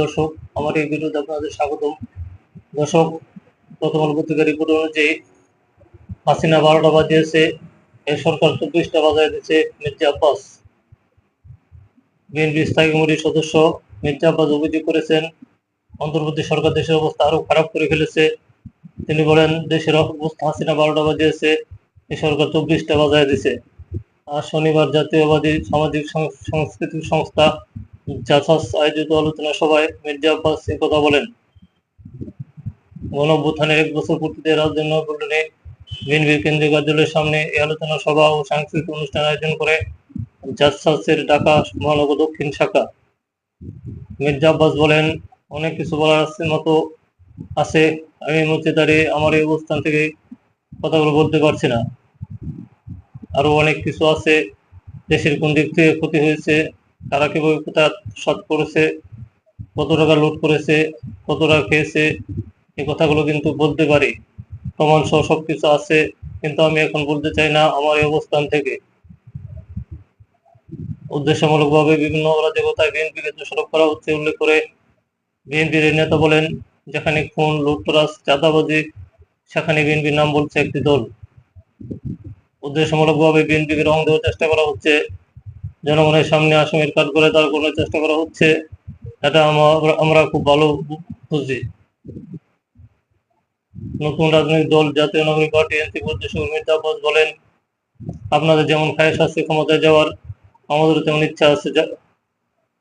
দর্শক, আমার এই ভিডিওতে আপনাদের স্বাগতম। দর্শক পত্রিকার রিপোর্ট অনুযায়ী হাসিনা বারোটা বাজিয়েছে, এ সরকার চব্বিশটা বাজায় দিচ্ছে মির্জা আব্বাস। বিএনপি স্থায়ী কমিটির সদস্য মির্জা আব্বাস অভিযোগ করেছেন, অন্তর্বর্তী সরকার দেশের অবস্থা আরও খারাপ করে ফেলেছে। তিনি বলেন, দেশের অবস্থা হাসিনা বারোটা বাজিয়েছে, এ সরকার চব্বিশটা বাজায় দিছে শনিবার জাতীয়বাদী সামাজিক সাংস্কৃতিক সংস্থা জাসাস আয়োজিত আলোচনা সভায় মির্জা আব্বাস কথা বলেন। গণ অভ্যুত্থানের এক বছর পূর্তিতে রাজধানী নয়াপল্টনে বিএনপির কেন্দ্রীয় কার্যালয়ের সামনে এই আলোচনা সভা ও সাংস্কৃতিক অনুষ্ঠান আয়োজন করে জাসাসের ঢাকা মহানগর দক্ষিণ শাখা। মির্জা আব্বাস বলেন, অনেক কিছু বলার মতো আছে। আমি মঞ্চে দাঁড়িয়ে আমার এই অবস্থান থেকে কথাগুলো বলতে পারছি না। আরও অনেক কিছু আছে। দেশের কোন দিক থেকে ক্ষতি হয়েছে, তারা কীভাবে কোথায় সৎ করেছে, কত টাকা লুট করেছে, কত টাকা খেয়েছে, এই কথাগুলো কিন্তু বলতে পারি। প্রমাণ সহ সবকিছু আছে, কিন্তু আমি এখন বলতে চাই না আমার এই অবস্থান থেকে। উদ্দেশ্যমূলকভাবে বিভিন্ন অরাজকতায় বিএনপিকে দোষারোপ করা হচ্ছে উল্লেখ করে বিএনপির নেতা বলেন, যেখানে খুন, লুটতরাজ, চাঁদাবাজি, সেখানে বিএনপির নাম বলছে একটি দল। উদ্দেশ্যমূলকভাবে বিএনপিকে রং দেওয়ার চেষ্টা করা হচ্ছে। জনগণের সামনে আসামির কাজ করে দাঁড় করার চেষ্টা করা হচ্ছে। এটা আমরা খুব ভালো বুঝি। নতুন রাজনৈতিক দল, জাতীয় নাগরিক পার্টি এনসি উদ্দেশ্য মির্জা বলেন, আপনাদের যেমন খায়েশ আছে ক্ষমতায় যাওয়ার, আমাদেরও তেমন ইচ্ছা আছে।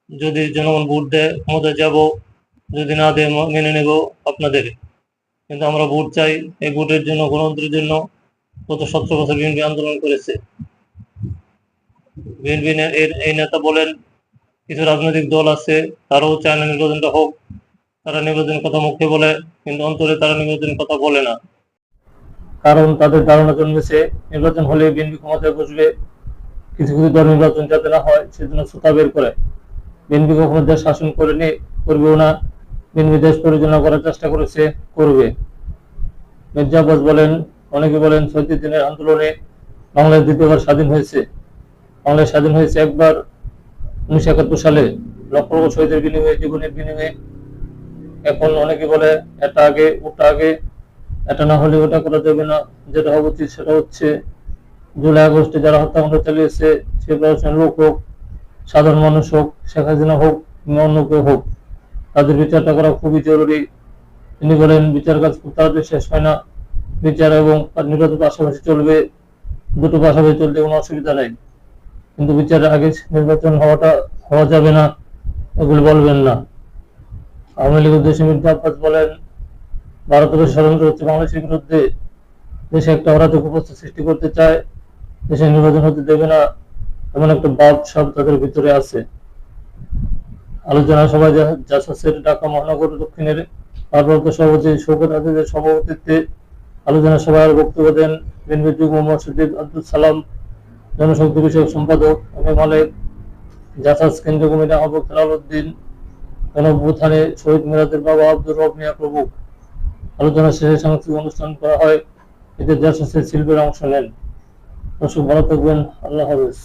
যদি জনগণ ভোট দেয়, ক্ষমতায় যাব, যদি না দেয় মেনে নেব আপনাদের। কিন্তু আমরা ভোট চাই, এই ভোটের জন্য, গণতন্ত্রের জন্য। গত সতেরো বছর বিএনপি আন্দোলন করেছে। বিএনপি এই নেতা বলেন, কিছু রাজনৈতিক দল আছে, তারাও চায় না নির্বাচনটা হোক। তারা নির্বাচনের কথা মুখে বলে, কিন্তু অন্তরে তারা নির্বাচনের কথা বলে না। কারণ তাদের ধারণা জন্মেছে, নির্বাচন হলে বিএনপি ক্ষমতায় বসবে। কিছু কিছু দল নির্বাচন যাতে না হয়, সেজন্য সুতা বের করে। বিএনপি কখনো দেশ শাসন করেনি, করবেও না। বিএনপি দেশ পরিচালনা করার চেষ্টা করেছে, করবে। মির্জা বলেন অনেকে বলেন ছয়ত্রিশ দিনের আন্দোলনে বাংলাদেশ দ্বিতীয়বার স্বাধীন হয়েছে। বাংলাদেশ স্বাধীন হয়েছে একবার উনিশশো একাত্তর সালে। লক্ষ লক্ষ শহীদের বিনিময়ে, জীবনের বিনিময়ে। এখন অনেকে বলে, এটা আগে, ওটা আগে। এটা না হলে ওটা করা যাবে না। যেটা হওয়া উচিত সেটা হচ্ছে জুলাই, আগস্টে যারা হত্যাকাণ্ড চালিয়েছে, সে প্রশাসনের লোক হোক, সাধারণ মানুষ হোক, শেখ হাসিনা হোক অন্য কেউ হোক, তাদের বিচারটা করা খুবই জরুরি। তিনি বলেন, বিচার কাজ খুব তাড়াতাড়ি শেষ হয় না। বিচার এবং নির্বাচন পাশাপাশি চলবে, দুটো পাশাপাশি চলতে কোনো অসুবিধা নেই। কিন্তু বিচারের আগে নির্বাচন হওয়াটা, হওয়া যাবে না, এগুলো বলবেন না। আওয়ামী লীগ উদ্দেশ্যে মির্জা আব্বাস বলেন, ভারতের ষড়যন্ত্র হচ্ছে বাংলাদেশের বিরুদ্ধে। দেশে একটা অরাজক অবস্থা সৃষ্টি করতে চায়, দেশে নির্বাচন হতে দেবে না, এমন একটা ভাব সব তাদের ভিতরে আছে। আলোচনা সভায় জাসাসের ঢাকা মহানগর দক্ষিণের ভারপ্রাপ্ত সভাপতি শৌকত আজাদের সভাপতিত্বে আলোচনা সভায় বক্তব্য দেন বিএনপি যুগ্ম মহাসচিব আব্দুল সালাম জনশক্তি বিষয়ক সম্পাদক এম মালেক, জাসাস কেন্দ্রীয় কমিটি আহ্বায়ক হেলালুদ্দিন গণভূথানে শহীদ মিরাজের বাবা আব্দুর রব মিয়া প্রমুখ। আলোচনা শেষে সাংস্কৃতিক অনুষ্ঠান করা হয়। এতে জাসাসের শিল্পীরা অংশ নেন। দর্শক ভালো থাকবেন। আল্লাহ হাফেজ।